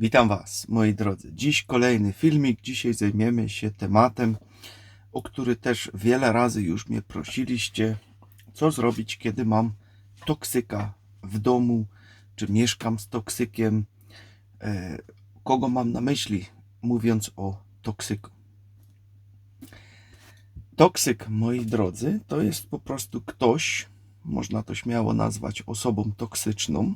Witam Was, moi drodzy. Dziś kolejny filmik. Dzisiaj zajmiemy się tematem, o który też wiele razy już mnie prosiliście. Co zrobić, kiedy mam toksyka w domu, czy mieszkam z toksykiem? E, Kogo mam na myśli, mówiąc o toksyku? Toksyk, moi drodzy, to jest po prostu ktoś, można to śmiało nazwać osobą toksyczną,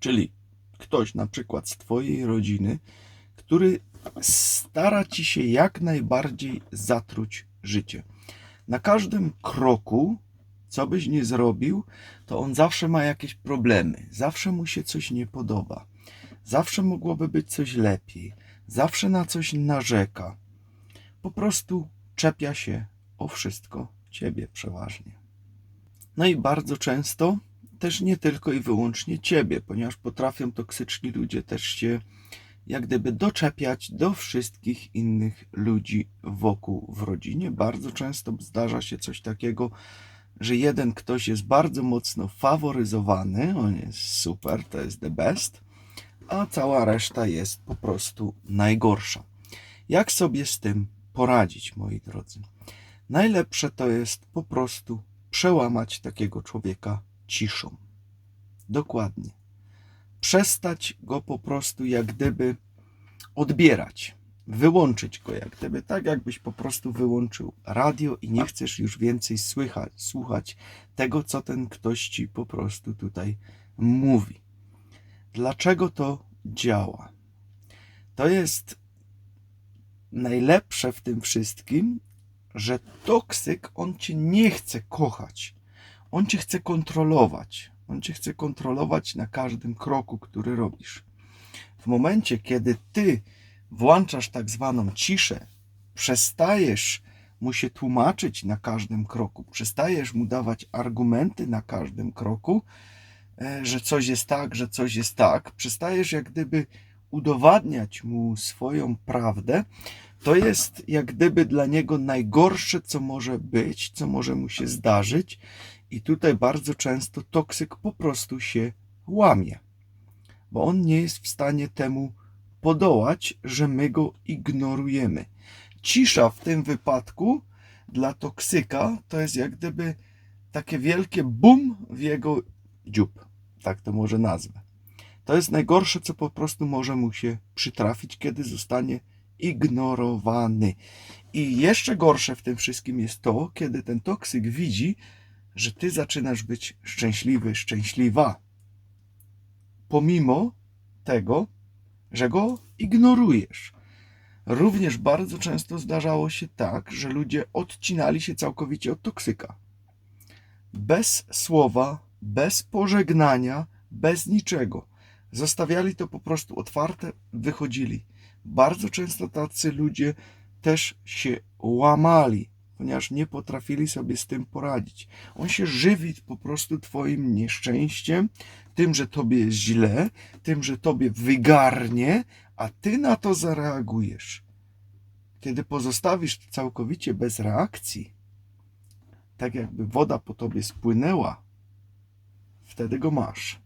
czyli ktoś na przykład z Twojej rodziny, który stara Ci się jak najbardziej zatruć życie. Na każdym kroku, co byś nie zrobił, to on zawsze ma jakieś problemy, zawsze mu się coś nie podoba, zawsze mogłoby być coś lepiej, zawsze na coś narzeka. Po prostu czepia się o wszystko Ciebie przeważnie. No i bardzo często też nie tylko i wyłącznie ciebie, ponieważ potrafią toksyczni ludzie też się jak gdyby doczepiać do wszystkich innych ludzi wokół w rodzinie. Bardzo często zdarza się coś takiego, że jeden ktoś jest bardzo mocno faworyzowany, on jest super, to jest the best, a cała reszta jest po prostu najgorsza. Jak sobie z tym poradzić, moi drodzy? Najlepsze to jest po prostu przełamać takiego człowieka ciszą. Dokładnie. Przestać go po prostu jak gdyby odbierać. Wyłączyć go jak gdyby, tak jakbyś po prostu wyłączył radio i nie chcesz już więcej słychać, słuchać tego, co ten ktoś ci po prostu tutaj mówi. Dlaczego to działa? To jest najlepsze w tym wszystkim, że toksyk, on cię nie chce kochać. On cię chce kontrolować. On cię chce kontrolować na każdym kroku, który robisz. W momencie, kiedy ty włączasz tak zwaną ciszę, przestajesz mu się tłumaczyć na każdym kroku, przestajesz mu dawać argumenty na każdym kroku, e, że coś jest tak, że coś jest tak, przestajesz jak gdyby udowadniać mu swoją prawdę, to jest jak gdyby dla niego najgorsze, co może być, co może mu się zdarzyć. I tutaj bardzo często toksyk po prostu się łamie, bo on nie jest w stanie temu podołać, że my go ignorujemy. Cisza w tym wypadku dla toksyka to jest jak gdyby takie wielkie bum w jego dziób, tak to może nazwę. To jest najgorsze, co po prostu może mu się przytrafić, kiedy zostanie ignorowany. I jeszcze gorsze w tym wszystkim jest to, kiedy ten toksyk widzi, że ty zaczynasz być szczęśliwy, szczęśliwa, pomimo tego, że go ignorujesz. Również bardzo często zdarzało się tak, że ludzie odcinali się całkowicie od toksyka. Bez słowa, bez pożegnania, bez niczego. Zostawiali to po prostu otwarte, wychodzili. Bardzo często tacy ludzie też się łamali, ponieważ nie potrafili sobie z tym poradzić. On się żywi po prostu Twoim nieszczęściem, tym, że Tobie jest źle, tym, że Tobie wygarnie, a Ty na to zareagujesz. Kiedy pozostawisz to całkowicie bez reakcji, tak jakby woda po Tobie spłynęła, wtedy go masz.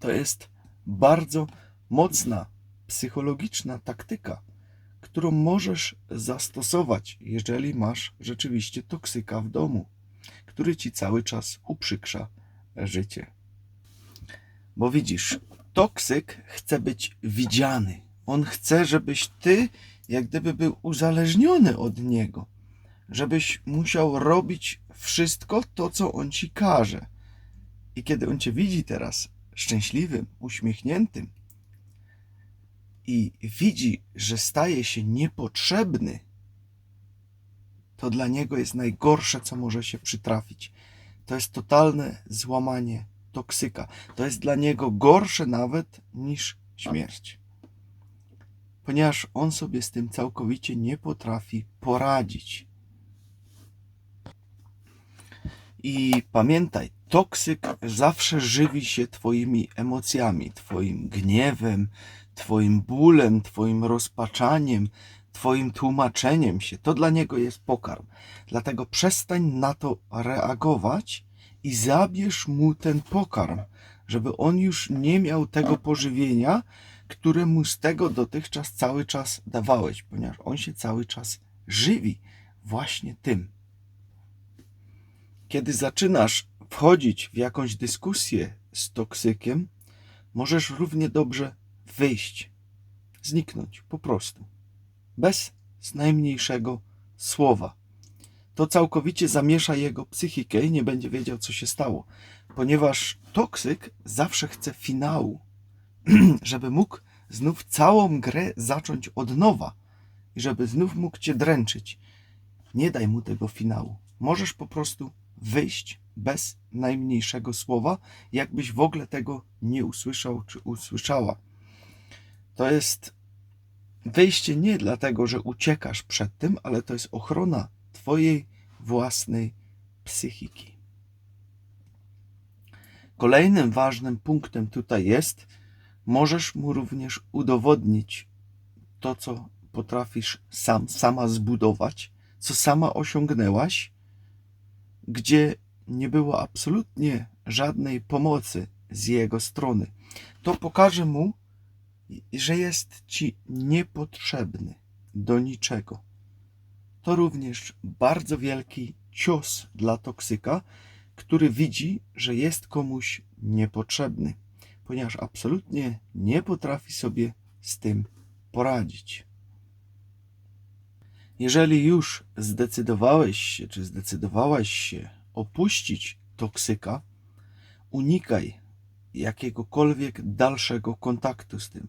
To jest bardzo mocna psychologiczna taktyka, którą możesz zastosować, jeżeli masz rzeczywiście toksyka w domu, który ci cały czas uprzykrza życie. Bo widzisz, toksyk chce być widziany. On chce, żebyś ty jak gdyby był uzależniony od niego, żebyś musiał robić wszystko to, co on ci każe. I kiedy on cię widzi teraz szczęśliwym, uśmiechniętym, i widzi, że staje się niepotrzebny, to dla niego jest najgorsze, co może się przytrafić. To jest totalne złamanie toksyka. To jest dla niego gorsze nawet niż śmierć. Ponieważ on sobie z tym całkowicie nie potrafi poradzić. I pamiętaj, toksyk zawsze żywi się Twoimi emocjami, Twoim gniewem, Twoim bólem, Twoim rozpaczaniem, Twoim tłumaczeniem się. To dla niego jest pokarm. Dlatego przestań na to reagować i zabierz mu ten pokarm, żeby on już nie miał tego pożywienia, które mu z tego dotychczas cały czas dawałeś, ponieważ on się cały czas żywi właśnie tym. Kiedy zaczynasz wchodzić w jakąś dyskusję z toksykiem, możesz równie dobrze wyjść, zniknąć po prostu, bez najmniejszego słowa. To całkowicie zamiesza jego psychikę i nie będzie wiedział, co się stało, ponieważ toksyk zawsze chce finału, żeby mógł znów całą grę zacząć od nowa i żeby znów mógł cię dręczyć. Nie daj mu tego finału. Możesz po prostu wyjść bez najmniejszego słowa, jakbyś w ogóle tego nie usłyszał czy usłyszała. To jest wyjście nie dlatego, że uciekasz przed tym, ale to jest ochrona Twojej własnej psychiki. Kolejnym ważnym punktem tutaj jest, możesz mu również udowodnić to, co potrafisz sam, sama zbudować, co sama osiągnęłaś, gdzie nie było absolutnie żadnej pomocy z jego strony. To pokaże mu, że jest ci niepotrzebny do niczego. To również bardzo wielki cios dla toksyka, który widzi, że jest komuś niepotrzebny, ponieważ absolutnie nie potrafi sobie z tym poradzić. Jeżeli już zdecydowałeś się, czy zdecydowałaś się opuścić toksyka, unikaj jakiegokolwiek dalszego kontaktu z tym,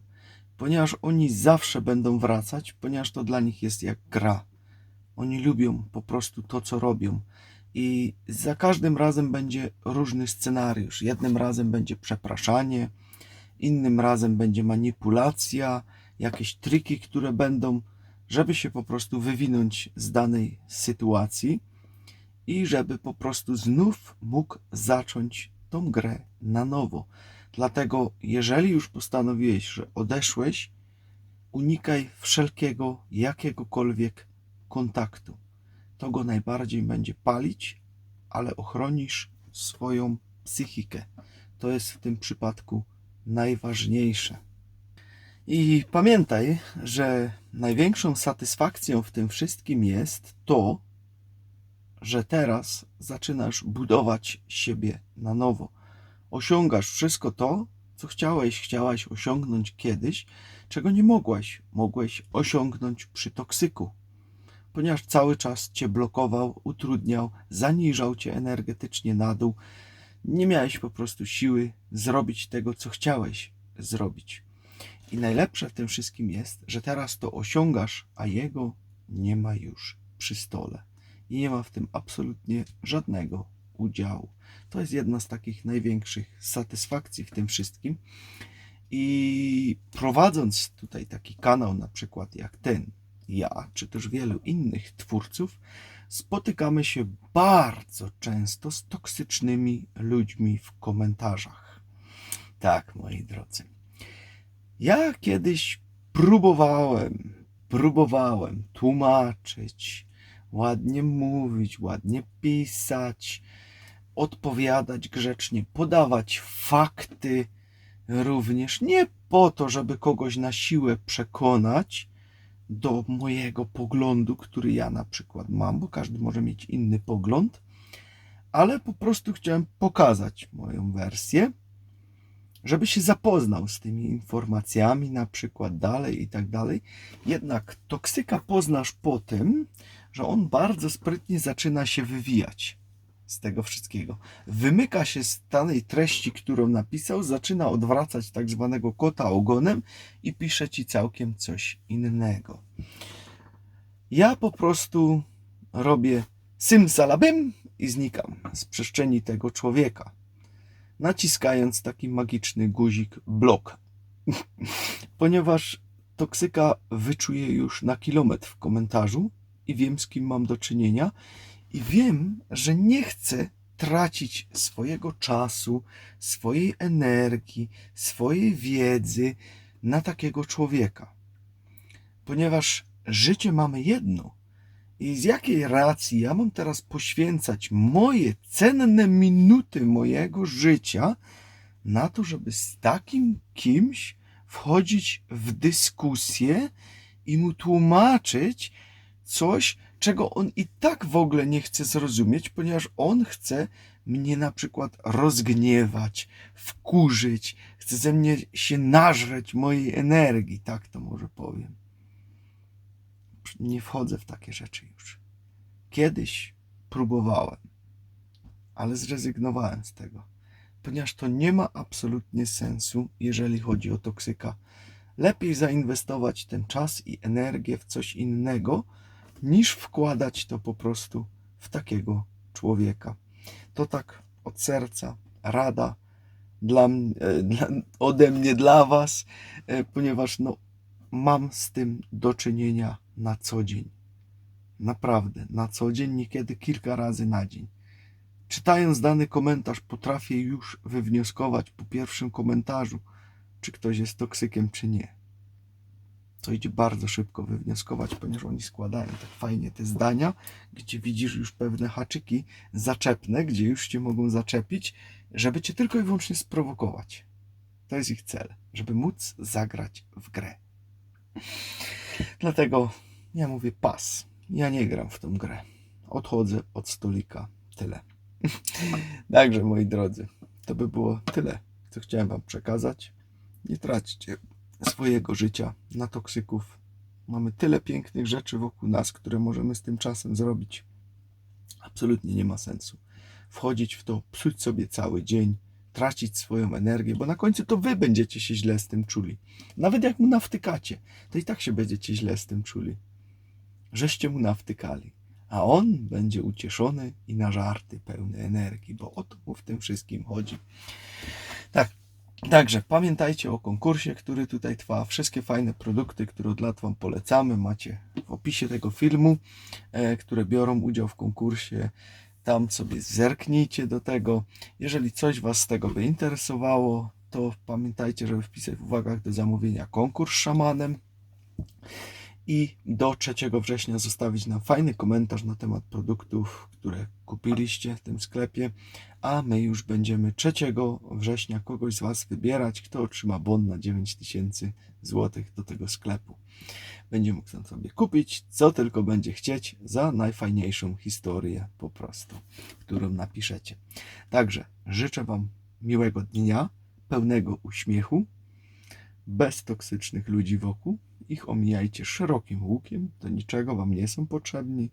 ponieważ oni zawsze będą wracać, ponieważ to dla nich jest jak gra. Oni lubią po prostu to, co robią. I za każdym razem będzie różny scenariusz. Jednym razem będzie przepraszanie, innym razem będzie manipulacja, jakieś triki, które będą, żeby się po prostu wywinąć z danej sytuacji i żeby po prostu znów mógł zacząć tą grę na nowo. Dlatego, jeżeli już postanowiłeś, że odeszłeś, unikaj wszelkiego, jakiegokolwiek kontaktu. To go najbardziej będzie palić, ale ochronisz swoją psychikę. To jest w tym przypadku najważniejsze. I pamiętaj, że największą satysfakcją w tym wszystkim jest to, że teraz zaczynasz budować siebie na nowo. Osiągasz wszystko to, co chciałeś, chciałaś osiągnąć kiedyś, czego nie mogłaś. Mogłeś osiągnąć przy toksyku, ponieważ cały czas cię blokował, utrudniał, zaniżał cię energetycznie na dół. Nie miałeś po prostu siły zrobić tego, co chciałeś zrobić. I najlepsze w tym wszystkim jest, że teraz to osiągasz, a jego nie ma już przy stole i nie ma w tym absolutnie żadnego udziału. To jest jedna z takich największych satysfakcji w tym wszystkim. I prowadząc tutaj taki kanał, na przykład jak ten, ja, czy też wielu innych twórców, spotykamy się bardzo często z toksycznymi ludźmi w komentarzach. Tak, moi drodzy. Ja kiedyś próbowałem, próbowałem tłumaczyć, ładnie mówić, ładnie pisać, odpowiadać grzecznie, podawać fakty również. Nie po to, żeby kogoś na siłę przekonać do mojego poglądu, który ja na przykład mam, bo każdy może mieć inny pogląd, ale po prostu chciałem pokazać moją wersję, żeby się zapoznał z tymi informacjami, na przykład dalej i tak dalej. Jednak toksyka poznasz po tym, że on bardzo sprytnie zaczyna się wywijać z tego wszystkiego. Wymyka się z danej treści, którą napisał, zaczyna odwracać tak zwanego kota ogonem i pisze ci całkiem coś innego. Ja po prostu robię symsalabym i znikam z przestrzeni tego człowieka, naciskając taki magiczny guzik blok. Ponieważ toksyka wyczuje już na kilometr w komentarzu, i wiem, z kim mam do czynienia, i wiem, że nie chcę tracić swojego czasu, swojej energii, swojej wiedzy na takiego człowieka. Ponieważ życie mamy jedno. I z jakiej racji ja mam teraz poświęcać moje cenne minuty mojego życia na to, żeby z takim kimś wchodzić w dyskusję i mu tłumaczyć coś, czego on i tak w ogóle nie chce zrozumieć, ponieważ on chce mnie na przykład rozgniewać, wkurzyć, chce ze mnie się nażreć mojej energii, tak to może powiem. Nie wchodzę w takie rzeczy już. Kiedyś próbowałem, ale zrezygnowałem z tego, ponieważ to nie ma absolutnie sensu, jeżeli chodzi o toksyka. Lepiej zainwestować ten czas i energię w coś innego, niż wkładać to po prostu w takiego człowieka. To tak od serca rada dla, e, dla, ode mnie dla Was, e, ponieważ no, mam z tym do czynienia na co dzień. Naprawdę, na co dzień, niekiedy kilka razy na dzień. Czytając dany komentarz, potrafię już wywnioskować po pierwszym komentarzu, czy ktoś jest toksykiem, czy nie. To idzie bardzo szybko wywnioskować, ponieważ oni składają tak fajnie te zdania, gdzie widzisz już pewne haczyki zaczepne, gdzie już cię mogą zaczepić, żeby cię tylko i wyłącznie sprowokować. To jest ich cel, żeby móc zagrać w grę. Dlatego ja mówię pas. Ja nie gram w tą grę. Odchodzę od stolika. Tyle. Także moi drodzy, to by było tyle, co chciałem wam przekazać. Nie traćcie swojego życia na toksyków. Mamy tyle pięknych rzeczy wokół nas, które możemy z tym czasem zrobić. Absolutnie nie ma sensu wchodzić w to, psuć sobie cały dzień, tracić swoją energię, bo na końcu to wy będziecie się źle z tym czuli. Nawet jak mu nawtykacie, to i tak się będziecie źle z tym czuli. Żeście mu nawtykali, a on będzie ucieszony i na żarty pełny energii, bo o to mu w tym wszystkim chodzi. Tak, Także pamiętajcie o konkursie, który tutaj trwa. Wszystkie fajne produkty, które od lat Wam polecamy, macie w opisie tego filmu, e, które biorą udział w konkursie. Tam sobie zerknijcie do tego. Jeżeli coś Was z tego by interesowało, to pamiętajcie, żeby wpisać w uwagach do zamówienia konkurs szamanem i do 3 września zostawić nam fajny komentarz na temat produktów, które kupiliście w tym sklepie, a my już będziemy 3 września kogoś z Was wybierać, kto otrzyma bon na 9000 zł do tego sklepu. Będzie mógł tam sobie kupić, co tylko będzie chcieć, za najfajniejszą historię po prostu, którą napiszecie. Także życzę Wam miłego dnia, pełnego uśmiechu, bez toksycznych ludzi wokół. Ich omijajcie szerokim łukiem, do niczego wam nie są potrzebni.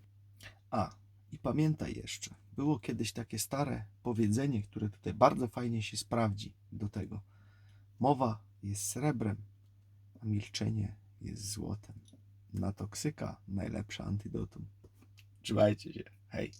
A, i pamiętaj jeszcze, było kiedyś takie stare powiedzenie, które tutaj bardzo fajnie się sprawdzi do tego. Mowa jest srebrem, a milczenie jest złotem. Na toksyka najlepsze antidotum. Trzymajcie się. Hej.